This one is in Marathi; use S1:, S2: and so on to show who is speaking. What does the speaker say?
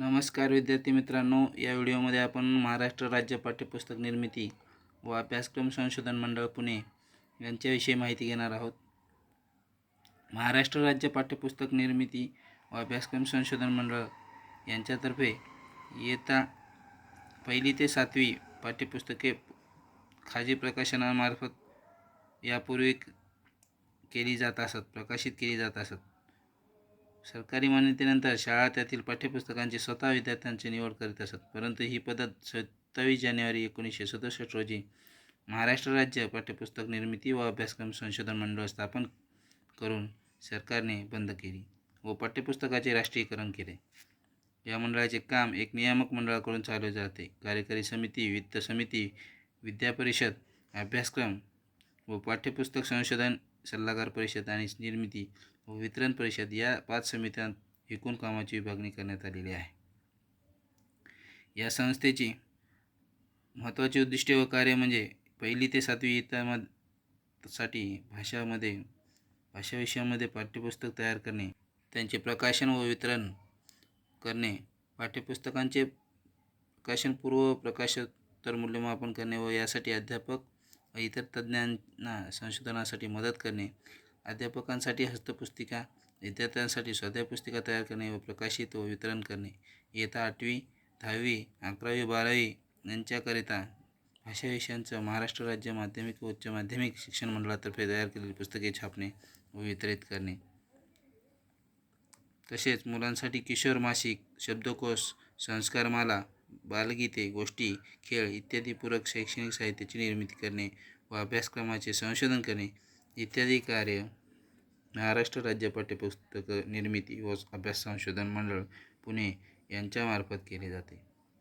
S1: नमस्कार विद्यार्थी मित्रांनो या व्हिडिओमध्ये आपण महाराष्ट्र राज्य पाठ्यपुस्तक निर्मिती व अभ्यासक्रम संशोधन मंडळ पुणे यांच्याविषयी माहिती घेणार आहोत. महाराष्ट्र राज्य पाठ्यपुस्तक निर्मिती व अभ्यासक्रम संशोधन मंडळ यांच्यातर्फे इयत्ता पहिली ते सातवी पाठ्यपुस्तके खाजी प्रकाशनामार्फत यापूर्वी केली जात असत प्रकाशित केली जात असत. सरकारी मान्यतेनंतर शाळा त्यातील पाठ्यपुस्तकांची स्वतः विद्यार्थ्यांची निवड करीत असत. परंतु ही पद्धत सत्तावीस जानेवारी एकोणीसशे सदुसष्ट रोजी महाराष्ट्र राज्य पाठ्यपुस्तक निर्मिती व अभ्यासक्रम संशोधन मंडळ स्थापन करून सरकारने बंद केली व पाठ्यपुस्तकाचे राष्ट्रीयकरण केले. या मंडळाचे काम एक नियामक मंडळाकडून चालवले जाते. कार्यकारी समिती वित्त समिती विद्यापरिषद अभ्यासक्रम व पाठ्यपुस्तक संशोधन सल्लागार परिषद आणि निर्मिती व वितरण परिषद या पाच समित्यांत एकूण कामाची विभागणी करण्यात आलेली आहे. या संस्थेची महत्त्वाची उद्दिष्टे व कार्य म्हणजे पहिली ते सातवी इयत्तामधसाठी भाषामध्ये भाषा विषयामध्ये पाठ्यपुस्तक तयार करणे त्यांचे प्रकाशन व वितरण करणे पाठ्यपुस्तकांचे प्रकाशनपूर्व प्रकाशोत्तर मूल्यमापन करणे व यासाठी अध्यापक व इतर तज्ज्ञांना संशोधनासाठी मदत करणे अध्यापकांसाठी हस्तपुस्तिका विद्यार्थ्यांसाठी स्वाध्याय पुस्तिका तयार करणे व प्रकाशित व वितरण करणे. इयत्ता आठवी दहावी अकरावी बारावी यांच्याकरिता भाषा विषयांचं महाराष्ट्र राज्य माध्यमिक व उच्च माध्यमिक शिक्षण मंडळातर्फे तयार केलेली पुस्तके छापणे व वितरित करणे. तसेच मुलांसाठी किशोर मासिक शब्दकोश संस्कारमाला बालगीते गोष्टी खेळ इत्यादी पूरक शैक्षणिक साहित्याची निर्मिती करणे व अभ्यासक्रमाचे संशोधन करणे इत्यादी कार्य महाराष्ट्र राज्य पाठ्यपुस्तक निर्मिती व अभ्यास संशोधन मंडळ पुणे यांच्यामार्फत केले जाते.